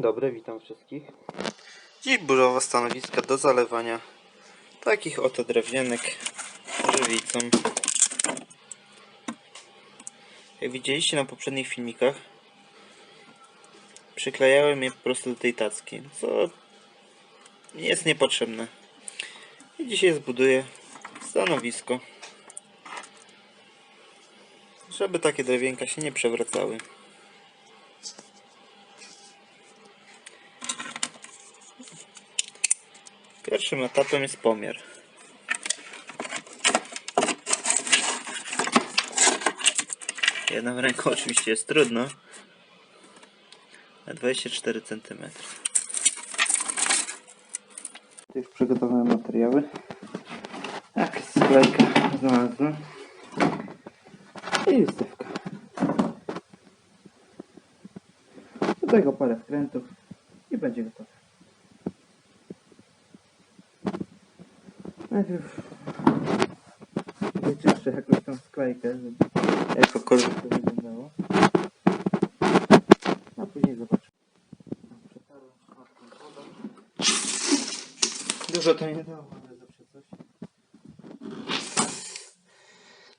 dobry, witam wszystkich. Dziś budowa stanowiska do zalewania takich oto drewnianek żywicą. Jak widzieliście na poprzednich filmikach, przyklejałem je po prostu do tej tacki, co jest niepotrzebne. I dzisiaj zbuduję stanowisko, żeby takie drewienka się nie przewracały. Pierwszym etapem jest pomiar. Jedną ręką oczywiście jest trudno. Na 24 cm. Tu już przygotowane materiały. Tak, sklejka znalazłem. I listewka. Do tego parę wkrętów i będzie gotowe. Najpierw wyczyszczę jakąś tą sklejkę, żeby jakokolwiek to wyglądało. A później zobaczę. Dużo to nie dało, ale zawsze coś.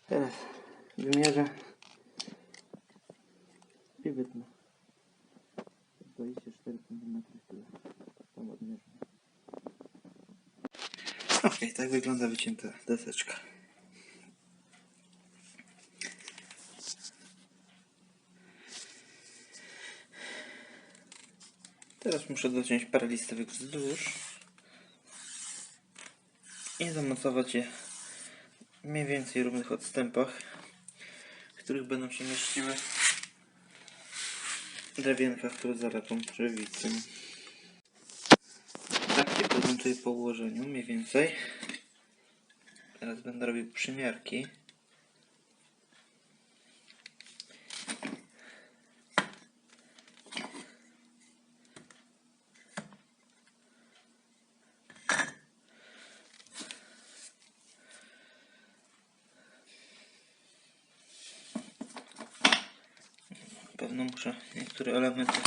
Teraz wymierzę i wytnę. 24 cm tyle. Okej, tak wygląda wycięta deseczka. Teraz muszę dociąć parę wzdłuż i zamocować je w mniej więcej równych odstępach, w których będą się mieściły drewienka, które zalepą żywicą. Tak się prezentuje po ułożeniu, mniej więcej. Teraz będę robił przymiarki. Pewno muszę niektóre elementy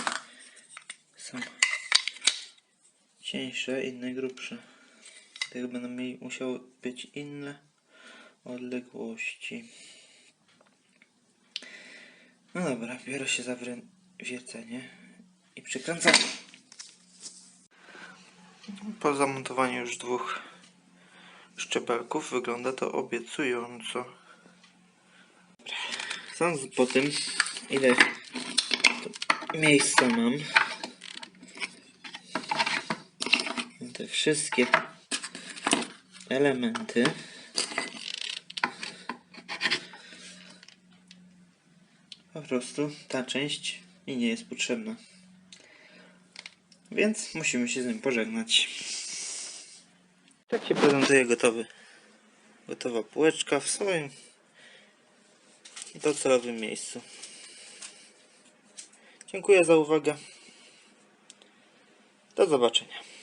cieńsze, inne grubsze. Dlatego będą mieli, musiały być inne odległości. No dobra, biorę się za wiercenie i przykręcam. Po zamontowaniu już dwóch szczebelków wygląda to obiecująco. Sądz po tym, ile miejsca mam, wszystkie elementy po prostu ta część mi nie jest potrzebna. Więc musimy się z nim pożegnać. Tak się prezentuje gotowy, gotowa półeczka w swoim docelowym miejscu. Dziękuję za uwagę. Do zobaczenia.